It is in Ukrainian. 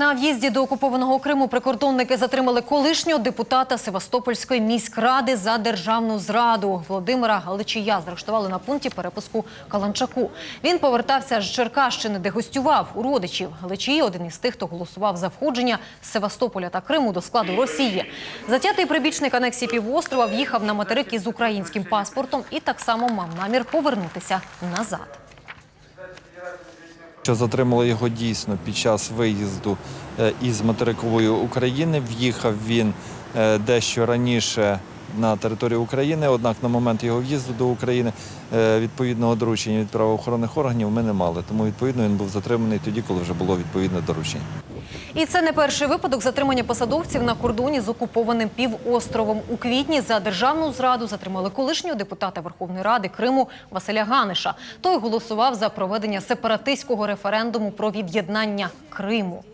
На в'їзді до окупованого Криму прикордонники затримали колишнього депутата Севастопольської міськради за державну зраду. Володимира Галичія заарештували на пункті перепуску Каланчаку. Він повертався з Черкащини, де гостював у родичів. Галичій – один із тих, хто голосував за входження Севастополя та Криму до складу Росії. Затятий прибічник анексії півострова в'їхав на материк із українським паспортом і так само мав намір повернутися назад. Що затримали його дійсно під час виїзду е, із материкової України. В'їхав він е, дещо раніше на територію України, однак на момент його в'їзду до України е, відповідного доручення від правоохоронних органів ми не мали. Тому відповідно він був затриманий тоді, коли вже було відповідне доручення. І це не перший випадок затримання посадовців на кордоні з окупованим півостровом. У квітні за державну зраду затримали колишнього депутата Верховної Ради Криму Василя Ганиша. Той голосував за проведення сепаратистського референдуму про від'єднання Криму.